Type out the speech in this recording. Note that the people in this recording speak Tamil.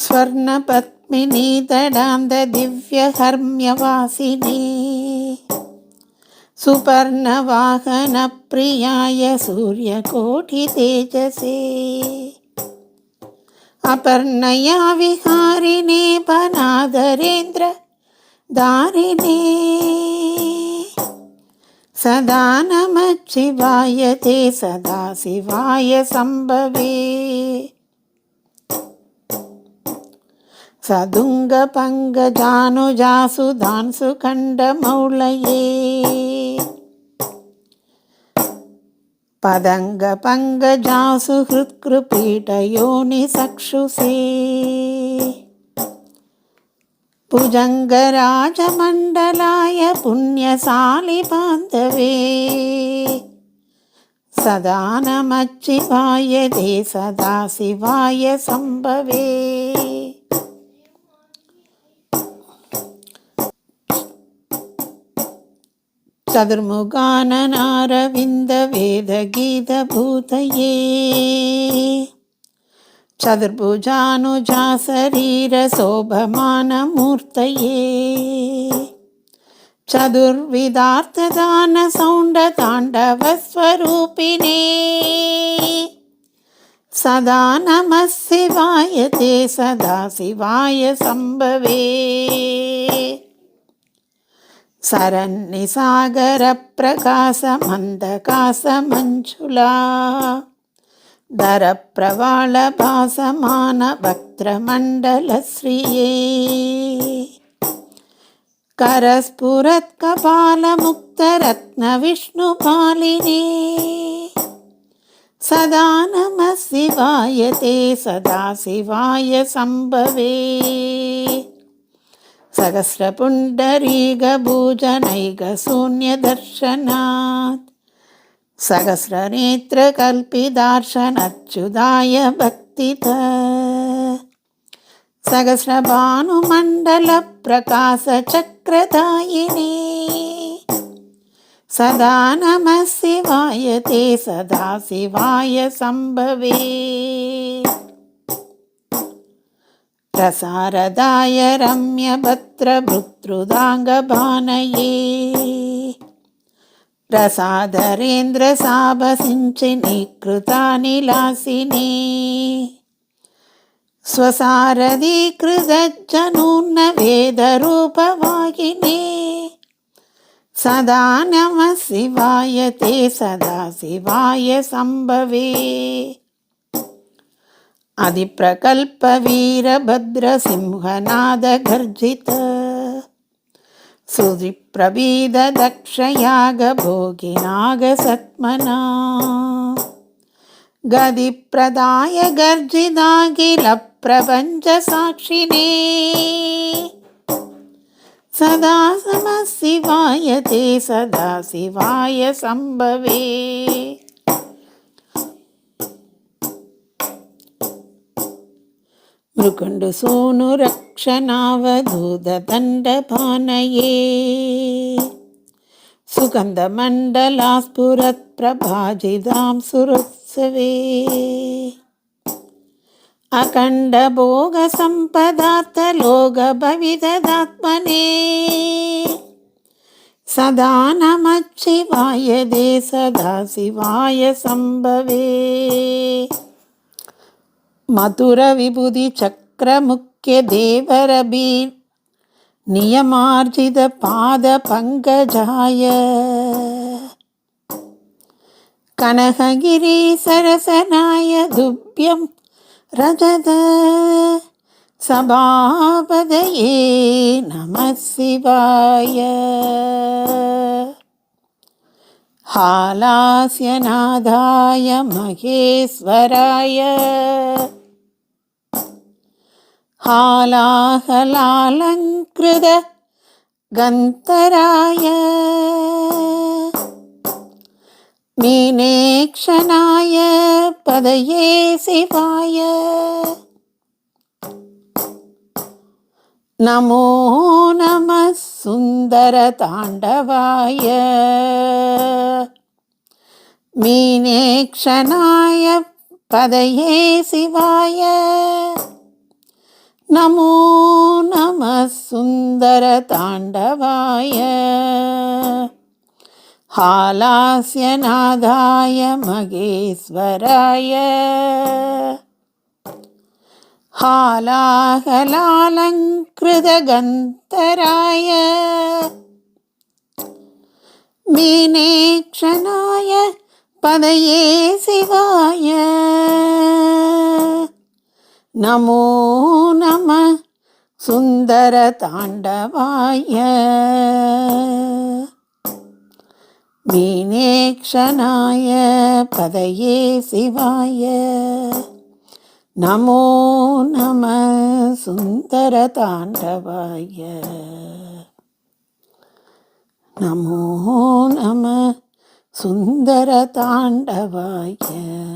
स्वर्णपत्मिनी दडान्धदिव्यहर्म्यवासिनि सुपर्णवाहनप्रियाय सूर्यकोटितेजसे अपर्णया अपर्णयाविहारिणीपनादरेन्द्रदारिणे सदानमच्छिवाय ते सदा शिवाय सम्भवे सदुङ्गपङ्गजानुजासुधांसुखण्डमौलये पदङ्गपङ्गजासु सक्षुसे। निसक्षुषे भुजङ्गराजमण्डलाय पुण्यशालिबान्धवे सदा नमच्चिवाय दे सदा शिवाय सम्भवे चतुर्मुगाननारविन्दवेदगीतभूतये चतुर्भुजानुजा शरीरशोभमानमूर्तये चतुर्विदार्थदानसौण्डताण्डवस्वरूपिणे सदा नमः शिवाय ते सदा शिवाय सम्भवे సరణి సాగర ప్రకాశమందకాశమంచులా ధర ప్రవాళ భాసమాన భక్త్రమండల శ్రియే కరస్ఫురత్కపాలముక్తరత్న విష్ణుపాలినే సదా నమ శివాయ సదా శివాయ సంభవే सहस्रपुण्डरीगभूजनैकशून्यदर्शनात् सहस्रनेत्रकल्पिदार्शनच्युदाय भक्तित सहस्रभानुमण्डलप्रकाशचक्रदायिने सदा नमः शिवाय ते सदा शिवाय सम्भवे రసారదాయ రమ్యభద్ర భృతృదాంగబానయే ప్రసాదరేంద్ర సాభసించిని కృతానిలాసిని స్వసారదీకృతజ్జనూన్న వేదరూపవాహిని సదా నమ శివాయ తే సదా శివాయ సంభవే अधिप्रकल्पवीरभद्रसिंहनादगर्जित सुधिप्रवीददक्षयागभोगिनागसत्मना गदिप्रदाय गर्जिदाखिलप्रपञ्चसाक्षिणे सदा समशिवाय ते सदा शिवाय सम्भवे मृकुण्डसूनुरक्षनावधूतण्डपानये सुगन्धमण्डलास्फुरत्प्रभाजिदां सुरत्सवे अखण्डभोगसम्पदात्त लोगभवि सदा नमच्छिवाय दे सदा शिवाय सम्भवे மதுர விபுதி சக்கர முக்கிய தேவரபி நியமார்ஜித பாத பங்கஜாய கனககிரி சரசனாய துப்பியம் ரஜத சபாபதையே நம சிவாய ஹாலாசியநாதாய மகேஸ்வராய हालाहलालङ्कृत गन्तराय मीनेक्षणाय पदये शिवाय नमो नमः सुन्दरताण्डवाय मीनेक्षणाय पदये शिवाय நமோ நம சுந்தர தாண்டவாய हालास्यनादाय महेश्वराय हालाहलालङ्कृतगन्तराय मीनेक्षणाय पदये शिवाय நமோ நம சுந்தர தாண்டவாய மீனேக்ஷனாய பதையே சிவாய நமோ நம சுந்தர தாண்டவாய நமோ நம சுந்தர தாண்டவாய